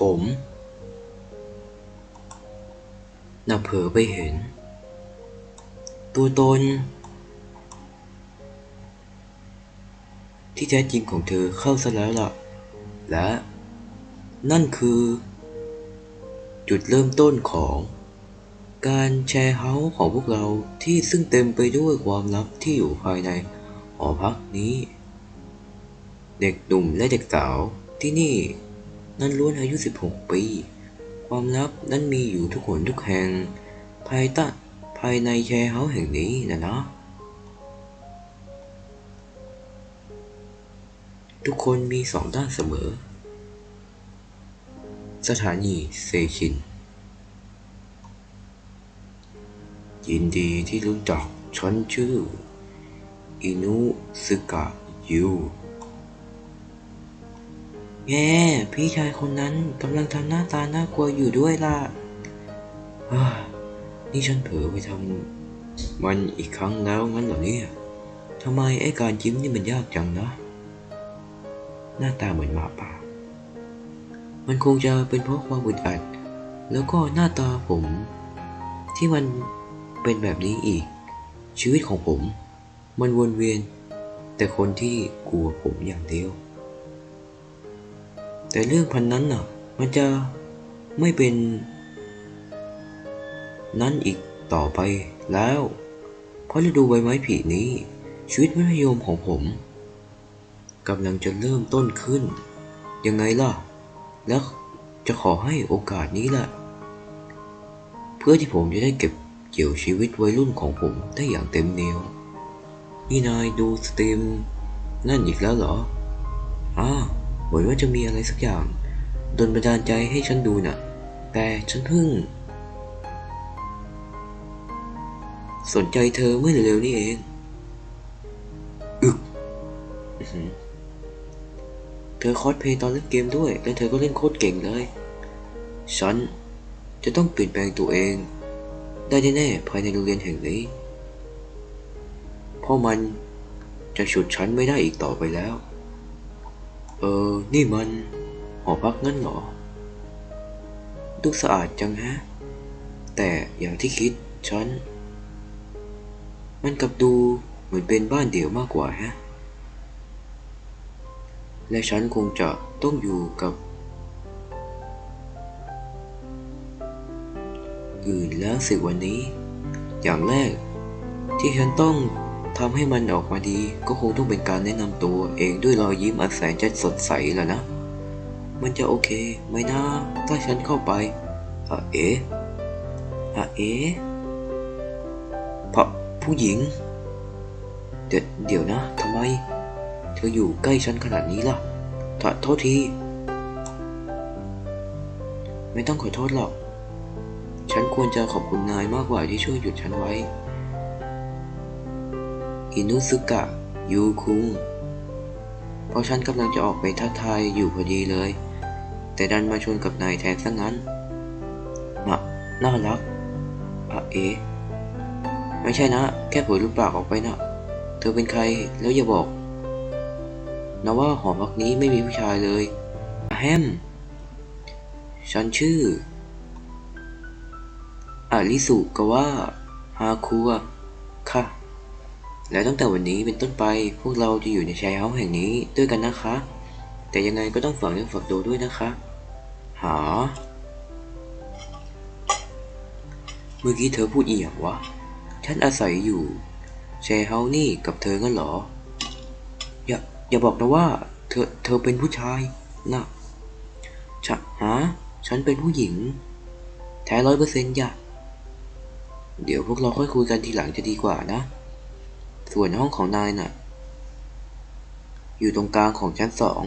ผมน่าเผลอไปเห็น ตัวตน ที่แท้จริงของเธอเข้าซะแล้วล่ะ และ นั่นคือ จุดเริ่มต้นของการแชร์เฮาส์ของพวกเราที่ซึ่งเต็มไปด้วยความลับที่อยู่ภายในหอพักนี้ เด็กหนุ่มและเด็กสาวที่นี่ นั้นล้วนอายุ 16 ปี ความลับนั้นมีอยู่ทุกคนทุกแห่ง ภายใต้ภายในแชร์เฮาส์แห่งนี้นะนะทุกคนมีสองด้านเสมอ สถานีเซชิน ยินดีที่รู้จักฉันชื่อ อินุสึกะยู แง่พี่ชายคนนั้นกำลังทำหน้าตาน่ากลัวอยู่ด้วยล่ะนี่ฉันเผลอไปทำมันอีกครั้งแล้วงั้นเหรอเนี่ยทำไมไอ้การยิ้มนี่มันยากจังนะ หน้าตาเหมือนหมาป่า มันคงจะเป็นเพราะความอึดอัด แล้วก็หน้าตาผม ที่มันเป็นแบบนี้อีก ชีวิตของผม มันวนเวียน แต่คนที่กลัวผมอย่างเดียว แต่เรื่องพันนั้นน่ะ มันจะไม่เป็น นั้นอีกต่อไปแล้ว เพราะฤดูใบไม้ผลินี้ ชีวิตมัธยมของผมกำลังจะเริ่มต้นขึ้น ยังไงล่ะ แล้วจะขอให้โอกาสนี้แหละเพื่อที่ผมจะได้เก็บเกี่ยวชีวิตวัยรุ่นของผมได้อย่างเต็มเหนียว นี่นายดูสตรีมนั่นอีกแล้วเหรออ่า เหมือนว่าจะมีอะไรสักอย่างโดนบันดาลใจให้ฉันดูน่ะ แต่ฉันเพิ่ง สนใจเธอเมื่อเร็วๆนี้เอง อึกเธอคอสเพย์ตอนเล่นเกมด้วย และเธอก็เล่นโคตรเก่งเลย ฉันจะต้องเปลี่ยนแปลงตัวเอง ได้แน่ๆภายในโรงเรียนแห่งนี้ เพราะมันจะฉุดฉันไม่ได้อีกต่อไปแล้ว เออ นี่มันหอพักงั้นเหรอ ดูสะอาดจังฮะ แต่อย่างที่คิดฉัน มันกลับดูเหมือนเป็นบ้านเดี่ยวมากกว่าฮะ และฉันคงจะต้องอยู่กับ อื่นแล้วสิวันนี้ อย่างแรกที่ฉันต้อง ทำให้มันออกมาดีก็คงต้องเป็นการแนะนำตัวเองด้วยรอยยิ้มอันแสนจะสดใสแล้วนะ มันจะโอเคไหมนะถ้าฉันเข้าไปอะเอ๋อะเอ๋พะผู้หญิง เดี๋ยวเดี๋ยวนะทำไม เธออยู่ใกล้ฉันขนาดนี้ล่ะขอโทษที ไม่ต้องขอโทษหรอก ฉันควรจะขอบคุณนายมากกว่าที่ช่วยหยุดฉันไว้ อินุสึกะ ยูคุง เพราะฉันกำลังจะออกไปทักทายอยู่พอดีเลย แต่ดันมาชนกับนายแทนซะงั้นมาน่ารักอะเอ๋ไม่ใช่นะ แค่เผยรูปปากออกไปนะ เธอเป็นใครแล้วอย่าบอกนะว่าหอพักนี้ไม่มีผู้ชายเลยอะแฮม ฉันชื่ออาริสุกะว่าฮาคุอะ และตั้งแต่วันนี้เป็นต้นไปพวกเราจะอยู่ในแชร์เฮาส์แห่งนี้ด้วยกันนะคะ แต่ยังไงก็ต้องฝากเรื่องฝากตัวด้วยนะคะ หา เมื่อกี้เธอพูดอีหยังวะ ฉันอาศัยอยู่แชร์เฮาส์นี่กับเธองั้นเหรอ อย่าอย่าบอกนะว่า เธอเธอเป็นผู้ชายนะชะฮะฉันเป็นผู้หญิง แท้ร้อยเปอร์เซ็นต์อย่าเดี๋ยวพวกเราค่อยคุยกันทีหลังจะดีกว่านะ ส่วนห้องของนายน่ะ อยู่ตรงกลางของชั้นสอง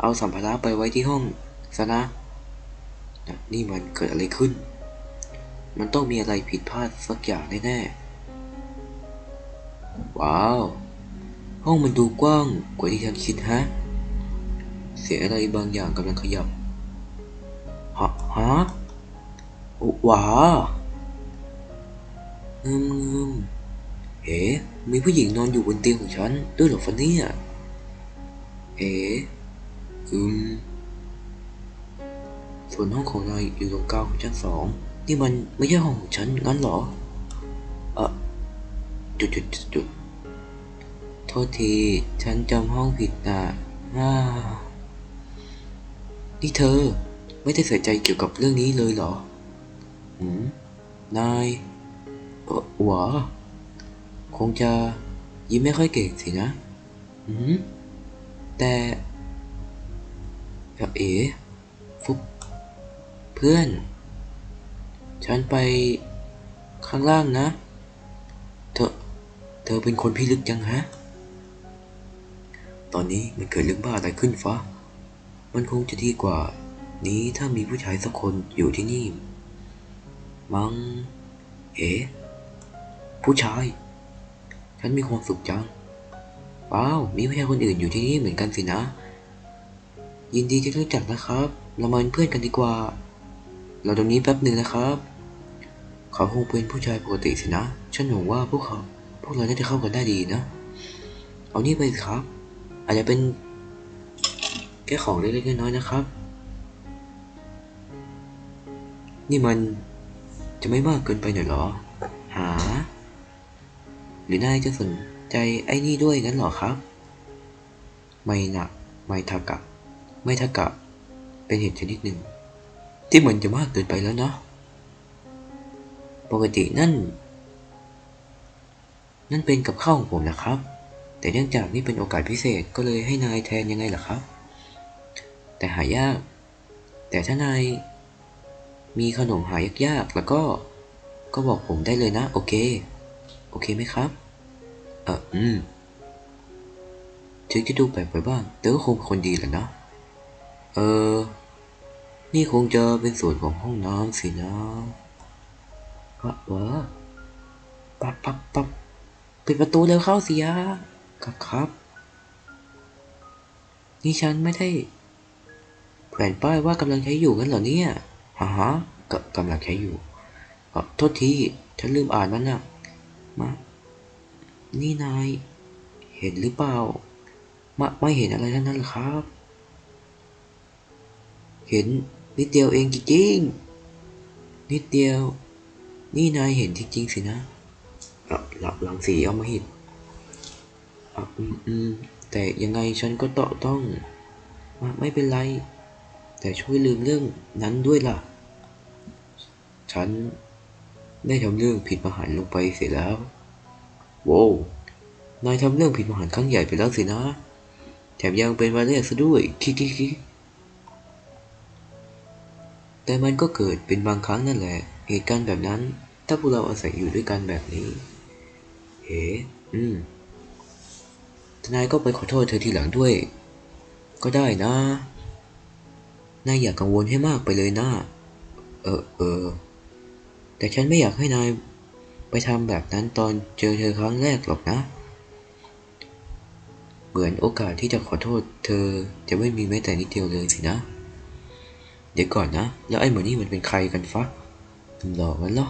เอาสัมภาระไปไว้ที่ห้องซะนะนะ นี่มันเกิดอะไรขึ้น มันต้องมีอะไรผิดพลาดสักอย่างแน่ๆ ว้าว ห้องมันดูกว้างกว่าที่ฉันคิดฮะ เสียงอะไรบางอย่างกำลังขยับ ฮะฮะว้าเงืม เอ๋มีผู้หญิงนอนอยู่บนเตียงของฉันด้วยหรอฟันเนี่ยเอ๋อืม ส่วนห้องของนายอยู่ตรงกลางของชั้นสอง นี่มันไม่ใช่ห้องของฉันงั้นเหรอ เออจุดจุดจุดจุดโทษที ฉันจำห้องผิดนะอ่านี่เธอไม่ได้ใส่ใจเกี่ยวกับเรื่องนี้เลยเหรอ หืม นายเออหวา คงจะยิ้มไม่ค่อยเก่งสินะอืมแต่เอ่อเอ๋ฟุบเพื่อน ฉันไปข้างล่างนะ เธอ เธอเป็นคนพิลึกจังฮะ ตอนนี้มันเกิดเรื่องบ้าอะไรขึ้นฟ้ามันคงจะดีกว่า นี้ถ้ามีผู้ชายสักคนอยู่ที่นี่ มังเอ๋ผู้ชาย ฉันมีความสุขจังว้าว มีผู้ชายคนอื่นอยู่ที่นี่เหมือนกันสินะ ยินดีที่รู้จักนะครับ เรามาเป็นเพื่อนกันดีกว่า เราตรงนี้แป๊บหนึ่งนะครับ เขาคงเป็นผู้ชายปกติสินะ ฉันหวังว่าพวกเขา พวกเราน่าจะเข้ากันได้ดีนะ เอานี่ไปครับ อาจจะเป็นแค่ของเล็กๆน้อยๆนะครับ นี่มันจะไม่มากเกินไปหน่อยหรอ หา หรือนายจะสนใจไอ้นี่ด้วยงั้นเหรอครับ ไม่นะไม่ทากะ ไม่ทากะ เป็นเห็ดชนิดหนึ่ง ที่เหมันจะมากเกินไปแล้วเนาะ ปกตินั่น นั่นเป็นกับข้าวของผมนะครับ แต่เนื่องจากนี่เป็นโอกาสพิเศษก็เลยให้นายแทนยังไงล่ะครับ แต่หายาก แต่ถ้านายมีขนมหายากๆแล้วก็ก็บอกผมได้เลยนะ โอเค โอเคไหมครับ เอออืมถึงจะดูแปลกไปบ้าง แต่ก็คงเป็นคนดีแหละนะ เออ นี่คงจะเป็นส่วนของห้องน้ำสินะวะวะปั๊บปั๊บปั๊บปิดประตูเร็วเข้าสิยะครับครับ นี่ฉันไม่ได้แขวนป้ายว่ากำลังใช้อยู่กันเหรอเนี่ยฮะฮะกกำลังใช้อยู่เออโทษที ฉันลืมอ่านมันนะ มา นี่นาย เห็นหรือเปล่ามาไม่เห็นอะไรทั้งนั้นครับ เห็นนิดเดียวเองจริงๆนิดเดียว นี่นายเห็นจริงๆสินะอะหลับหลังสีเอามาหิดอืมอืมแต่ยังไงฉันก็ต้องต้องอะไม่เป็นไร แต่ช่วยลืมเรื่องนั้นด้วยล่ะ ฉัน ได้ทำเรื่องผิดมหันลงไปเสียแล้วโว้วนายทำเรื่องผิดมหันครั้งใหญ่ไปแล้วสินะ แถมยังเป็นวันแรกซะด้วยคิคิคิแต่มันก็เกิดเป็นบางครั้งนั่นแหละ เหตุการณ์แบบนั้น ถ้าพวกเราอาศัยอยู่ด้วยกันแบบนี้เฮ้อืมทนายก็ไปขอโทษเธอทีหลังด้วย ก็ได้นะ นายอย่ากกังวลให้มากไปเลยนะ เออเออ แต่ฉันไม่อยากให้นายไปทำแบบนั้นตอนเจอเธอครั้งแรกหรอกนะ เหมือนโอกาสที่จะขอโทษ เธอจะไม่มีแม้แต่นิดเดียวเลยสินะ เดี๋ยวก่อนนะ แล้วไอ้หมอนี่มันเป็นใครกันฟะมันหลอกกันเหรอ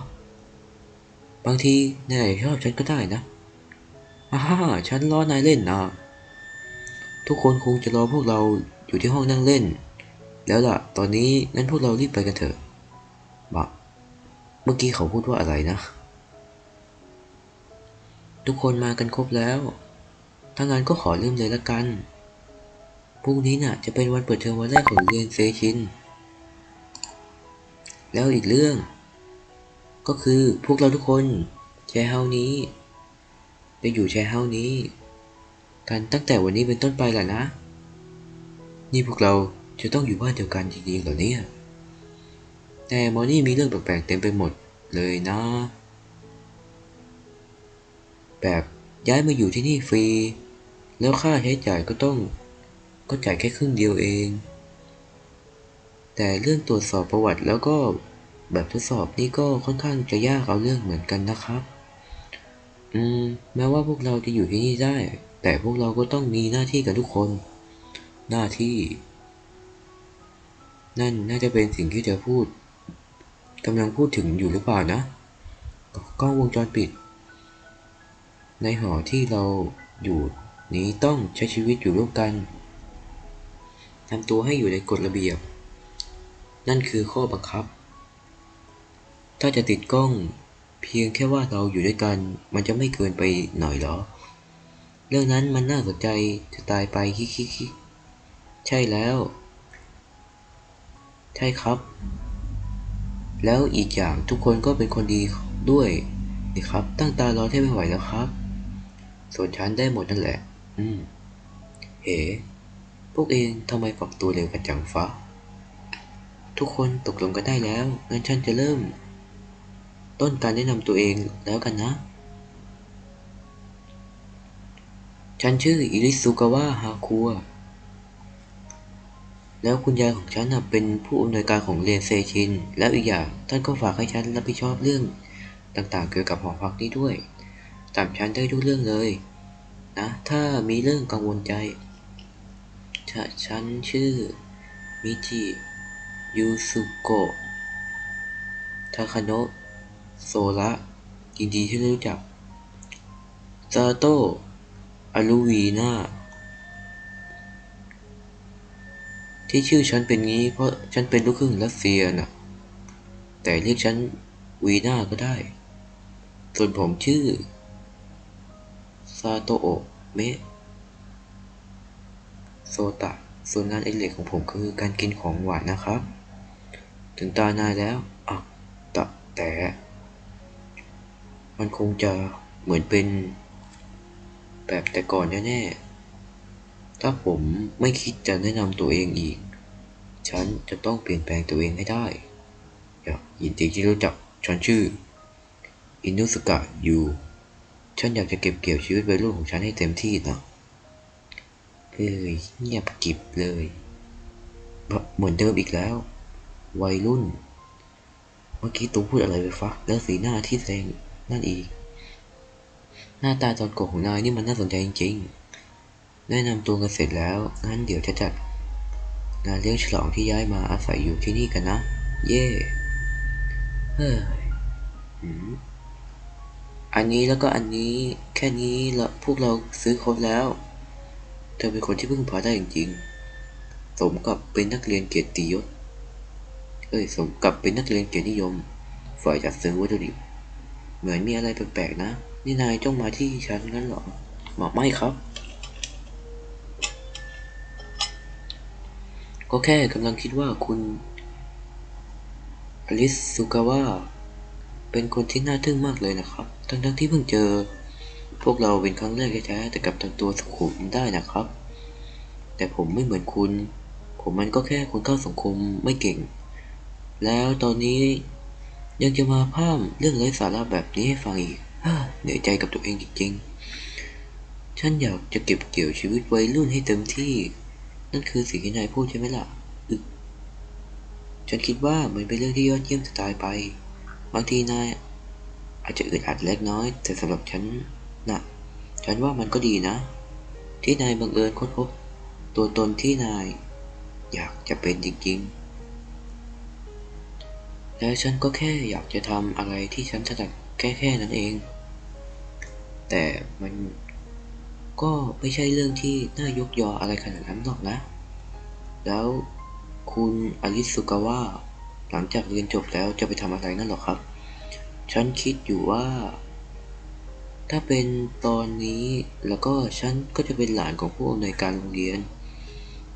บางทีนายอาจจะชอบฉันก็ได้นะอ่าฮ่าฉันรอนายเล่นนะทุกคนคงจะรอพวกเราอยู่ที่ห้องนั่งเล่น แล้วล่ะ ตอนนี้งั้นพวกเรารีบไปกันเถอะบะ มื่อกี้เขาพูดว่าอะไรนะ ทุกคนมากันครบแล้ว ถ้างั้นก็ขอเริ่มเลยละกัน พรุ่งนี้น่ะ จะเป็นวันเปิดเทอมวันแรกของเรียนเซชิน แล้วอีกเรื่อง ก็คือพวกเราทุกคนแชร์เฮานี้ จะอยู่แชร์เฮานี้ กันตั้งแต่วันนี้เป็นต้นไปแหละนะ นี่พวกเราจะต้องอยู่บ้านเดียวกันจริงๆเหรอเนี่ย แต่มอนี่มีเรื่องแปลกๆเต็มไปหมดเลยนะ แบบย้ายมาอยู่ที่นี่ฟรี แล้วค่าใช้จ่ายก็ต้อง ก็จ่ายแค่ครึ่งเดียวเอง แต่เรื่องตรวจสอบประวัติแล้วก็แบบทดสอบนี่ก็ค่อนข้างจะยากเอาเรื่องเหมือนกันนะครับ อืม แม้ว่าพวกเราจะอยู่ที่นี่ได้ แต่พวกเราก็ต้องมีหน้าที่กับทุกคน หน้าที่ นั่นน่าจะเป็นสิ่งที่เธอพูด กำลังพูดถึงอยู่หรือเปล่านะ กล้องวงจรปิด ในหอที่เราอยู่นี้ต้องใช้ชีวิตอยู่ร่วมกันทำตัวให้อยู่ในกฎระเบียบ นั่นคือข้อบังคับ ถ้าจะติดกล้องเพียงแค่ว่าเราอยู่ด้วยกัน มันจะไม่เกินไปหน่อยเหรอ เรื่องนั้นมันน่าสนใจจะตายไปคิกคิคิใช่แล้ว ใช่ครับ แล้วอีกอย่างทุกคนก็เป็นคนดีด้วยนี่ครับ ตั้งตารอแทบไม่ไหวแล้วครับ ส่วนฉันได้หมดนั่นแหละ อืมเอ๋พวกเองทำไมปรับตัวเร็วกันจังฟ้าทุกคนตกลงกันได้แล้ว งั้นฉันจะเริ่ม ต้นการแนะนำตัวเองแล้วกันนะ ฉันชื่ออิริสุกาวะฮาคัว แล้วคุณยายของฉันน่ะเป็นผู้อำนวยการของเรียนเซชิน แล้วอีกอย่างท่านก็ฝากให้ฉันรับผิดชอบเรื่อง ต่างๆ เกี่ยวกับหอพักนี้ด้วยตามฉันได้ทุกเรื่องเลยนะถ้ามีเรื่องกังวลใจฉันชื่อมิจิยูสุโกะทาคาโนะโซระยินดีที่รู้จักซาโตะอารุวีนา ที่ชื่อฉันเป็นงี้เพราะฉันเป็นลูกครึ่งรัสเซียน่ะ แต่เรียกฉันวีนาก็ได้ ส่วนผมชื่อซาโตโอะเมะโซตะ ส่วนงานอดิเรกของผมคือการกินของหวานนะครับ ถึงตานายแล้วอะแตะแต่ มันคงจะเหมือนเป็นแบบแต่ก่อนแน่ๆ ถ้าผมไม่คิดจะแนะนำตัวเองอีก ฉันจะต้องเปลี่ยนแปลงตัวเองให้ได้อยากยินดีที่รู้จักฉันชื่อ อินุสกะยูฉันอยากจะเก็บเกี่ยวชีวิตวัยรุ่นของฉันให้เต็มที่นะเอ้ยเงียบกิบเลยแบบเหมือนเดิมอีกแล้ว วัยรุ่น เมื่อกี้ตูพูดอะไรไปฟักแล้วสีหน้าที่แสดงนั่นอีก หน้าตาตอนโกหกของนายนี่มันน่าสนใจจริงๆ แนะนำตัวกันเสร็จแล้ว งั้นเดี๋ยวจะจัดงานเลี้ยงฉลองที่ย้ายมาอาศัยอยู่ที่นี่กันนะ เย่เฮ้ยหืมอันนี้แล้วก็อันนี้แค่นี้ละพวกเราซื้อครบแล้ว เธอเป็นคนที่พึ่งพาได้จริงๆ สมกับเป็นนักเรียนเกียรติยศ เอ้ย สมกับเป็นนักเรียนเกียรตินิยม ฝ่ายจัดซื้อวัตถุดิบ เหมือนมีอะไรแปลกๆนะ นี่นายจ้องมาที่ฉันงั้นเหรอบอกไม่ครับ ก็แค่กำลังคิดว่าคุณอลิสสุกาวะเป็นคนที่น่าทึ่งมากเลยนะครับ ทั้งๆที่เพิ่งเจอ พวกเราเป็นครั้งแรกแท้ๆแต่กลับทำตัวสุขุมได้นะครับ แต่ผมไม่เหมือนคุณ ผมมันก็แค่คนเข้าสังคมไม่เก่ง แล้วตอนนี้ยังจะมาพร่ำเรื่องไร้สาระแบบนี้ให้ฟังอีกเหนื่อยใจกับตัวเองจริงๆ ฉันอยากจะเก็บเกี่ยวชีวิตวัยรุ่นให้เต็มที่ นั่นคือสิ่งที่นายพูดใช่ไหมล่ะอึกฉันคิดว่ามันเป็นเรื่องที่ยอดเยี่ยมจะตายไป บางทีนายอาจจะอึดอัดเล็กน้อย แต่สำหรับฉันน่ะ ฉันว่ามันก็ดีนะ ที่นายบังเอิญค้นพบ ตัวตนที่นาย อยากจะเป็นจริงๆ และฉันก็แค่อยากจะทำอะไรที่ฉันถนัดแค่แค่นั้นเอง แต่มัน ก็ไม่ใช่เรื่องที่น่ายกยออะไรขนาดนั้นหรอกนะ แล้วคุณอลิสสุกาวะหลังจากเรียนจบแล้วจะไปทำอะไรนั่นหรอครับ ฉันคิดอยู่ว่า ถ้าเป็นตอนนี้แล้วก็ฉันก็จะเป็นหลานของผู้อำนวยการโรงเรียน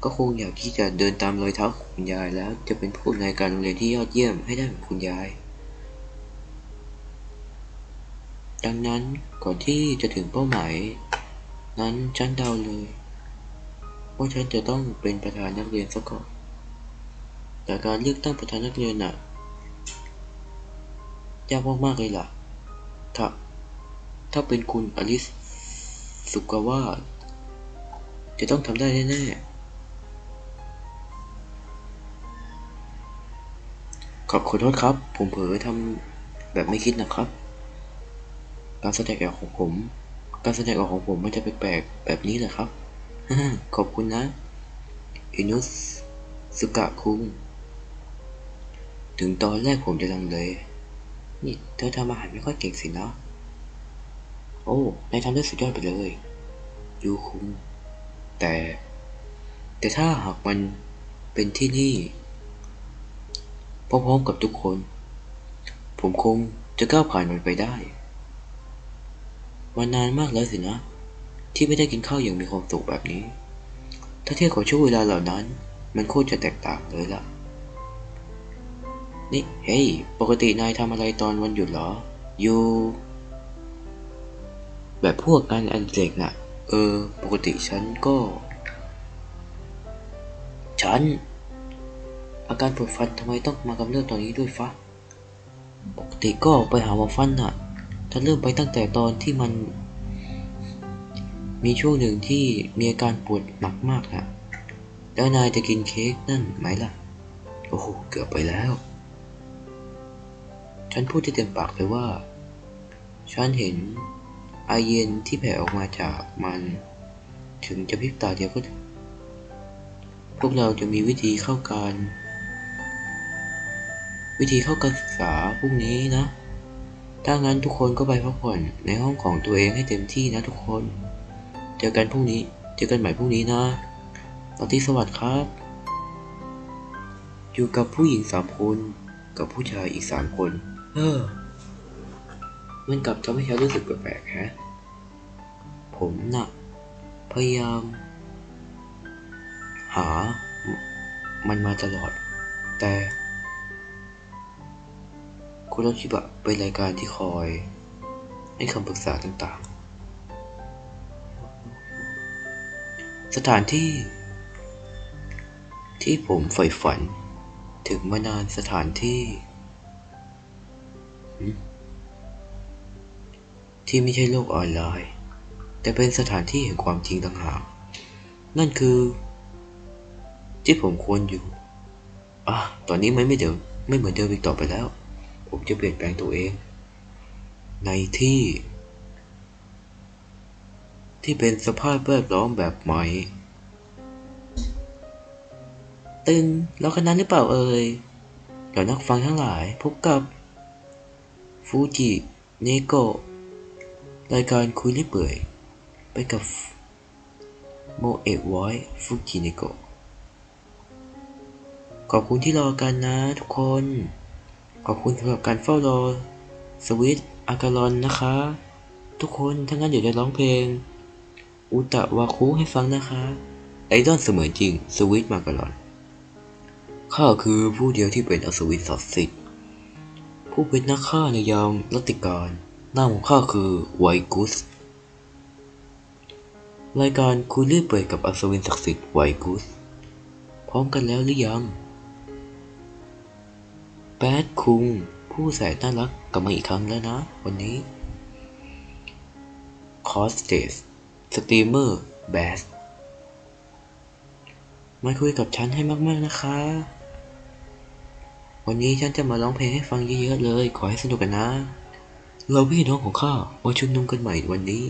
ก็คงอยากที่จะเดินตามรอยเท้าของคุณยายแล้ว จะเป็นผู้อำนวยการโรงเรียนที่ยอดเยี่ยมให้ได้เหมือนคุณยาย ดังนั้นก่อนที่จะถึงเป้าหมาย นั้นฉันเดาเลยว่าฉันจะต้องเป็นประธานนักเรียนซะก่อน แต่การเลือกตั้งประธานนักเรียนน่ะยากมากๆเลยล่ะ ถ้า ถ้าเป็นคุณอลิส สุกาวะจะต้องทำได้แน่ๆ ขอบคุณโทษครับ ผมเผลอทำแบบไม่คิดนะครับ การแสดงออกของผม การแสดงออกของผมมันจะแปลกๆแบบนี้แหละครับ ขอบคุณนะอินุสสุกะคุง ถึงตอนแรกผมจะลังเลนี่เธอทำอาหารไม่ค่อยเก่งสินะโอ้นายทำได้สุดยอดไปเลยยูคุง แต่ แต่ถ้าหากมันเป็นที่นี่พร้อมๆกับทุกคน ผมคงจะก้าวผ่านมันไปได้ มันนานมากแล้วสินะ ที่ไม่ได้กินข้าวอย่างมีความสุขแบบนี้ ถ้าเทียบกับช่วงเวลาเหล่านั้น มันโคตรจะแตกต่างเลยล่ะ นี่ เฮ้ย ปกตินายทำอะไรตอนวันหยุดเหรอ อยู่ แบบพวกงานอันเด็กน่ะ เออ ปกติฉันก็ ฉัน อาการปวดฟันทำไมต้องมากำเริบตอนนี้ด้วยฟะ ปกติก็ไปหาหมอฟันน่ะ ถ้าเริ่มไปตั้งแต่ตอนที่มัน มีช่วงหนึ่งที่มีอาการปวดหนักมากนะแล้วนายจะกินเค้กนั่นไหมล่ะ โอ้โห เกือบไปแล้ว ฉันพูดได้เต็มปากเลยว่า ฉันเห็นไอเย็นที่แผ่ออกมาจากมัน ถึงจะพิบตาเดียวก็ พวกเราจะมีวิธีเข้าการ วิธีเข้าการศึกษาพรุ่งนี้นะ ถ้างั้นทุกคนก็ไปพักผ่อนในห้องของตัวเองให้เต็มที่นะทุกคน เจอกันพรุ่งนี้ เจอกันใหม่พรุ่งนี้นะตอนที่สวัสดีครับ อยู่กับผู้หญิงสามคน กับผู้ชายอีกสามคน เออมันกลับทำให้ฉันรู้สึกแปลกๆฮะ ผมน่ะ พยายาม หา มันมาตลอด แต่ คุณรถชิบะเป็นรายการที่คอยให้คำปรึกษาต่างๆ สถานที่ ที่ผมใฝ่ฝัน ถึงมานานสถานที่ ที่ไม่ใช่โลกออนไลน์ แต่เป็นสถานที่แห่งความจริงต่างหากนั่นคือ ที่ผมควรอยู่อะตอนนี้มันไม่เดิมไม่เหมือนเดิมอีกต่อไปแล้ว ผมจะเปลี่ยนแปลงตัวเอง ในที่ ที่เป็นสภาพแวดล้อมแบบใหม่ ตึงแล้วกันนั้นหรือเปล่าเอ่ยเหล่านักฟังทั้งหลายพบกับ ฟูจิเนโกะรายการคุยเล่อยเปื่อย ไปกับโมเอะไวฟูจิเนโกะขอบคุณที่รอกันนะทุกคน ขอบคุณสำหรับการเฝ้ารอสวิตอากาลอนนะคะ ทุกคนถ้างั้นเดี๋ยวจะร้องเพลง อุตะวาคุให้ฟังนะคะ ไอดอลเสมือนจริง สวิตมาการอนข้าคือผู้เดียวที่เป็นอสวิตศักดิ์สิทธิ์ผู้เป็นนักฆ่าในยามรัตติการนามของข้าคือไวกุสรายการคุยเรื่อยเปื่อยกับอัศวินศักดิ์สิทธิ์ไวกุส พร้อมกันแล้วหรือยัง แบดคุง ผู้แสนน่ารักกลับมาอีกครั้งแล้วนะ วันนี้คอสเตสสตรีมเมอร์แบสมาคุยกับฉันให้มากๆนะคะ วันนี้ฉันจะมาร้องเพลงให้ฟังเยอะๆเลย ขอให้สนุกกันนะ เราพี่น้องของข้ามาชุมนุมกันใหม่วันนี้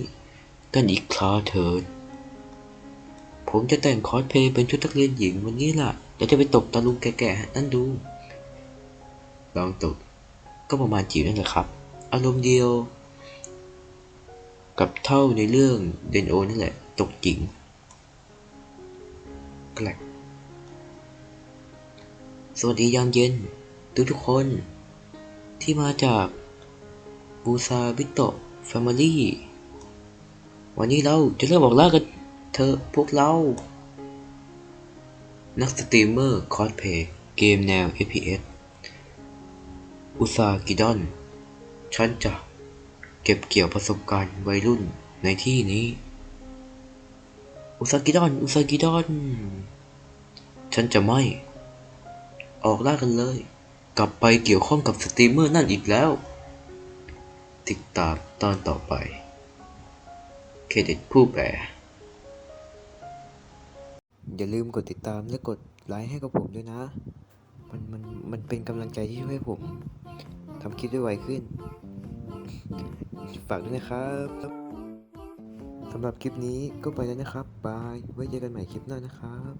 กันอีกคราเถิดผมจะแต่งคอสเพลย์เป็นชุดนักเรียนหญิงวันนี้ล่ะเดี๋ยวจะไปตบตาลุงแก่ๆนั่นดู ลองตบก็ประมาณจีบนั่นแหละครับ อารมณ์เดียว กับเท่าในเรื่องเดนโอนั่นแหละ ตกหญิงแกลกสวัสดียามเย็น ทุกทุกคน ที่มาจากบูซาบิโตะแฟมิลี่วันนี้เราจะเริ่มบอกล่ากันเธอะพวกเรา นักสตรีมเมอร์คอสเพย์เกมแนว FPS อุซากิดอน ฉันจะเก็บเกี่ยวประสบการณ์วัยรุ่นในที่นี้ อุซากิดอน อุซากิดอน ฉันจะไม่ ออกล่ากันเลย กลับไปเกี่ยวข้องกับสตรีมเมอร์นั่นอีกแล้ว ติดตามตอนต่อไป เครดิตผู้แปลอย่าลืมกดติดตามและกดไลค์ให้กับผมด้วยนะ มันมันมันเป็นกำลังใจที่ช่วยให้ผมทำคลิปได้ไวขึ้น ฝากด้วยนะครับสำหรับคลิปนี้ก็ไปแล้วนะครับ บาย ไว้เจอกันใหม่คลิปหน้านะครับ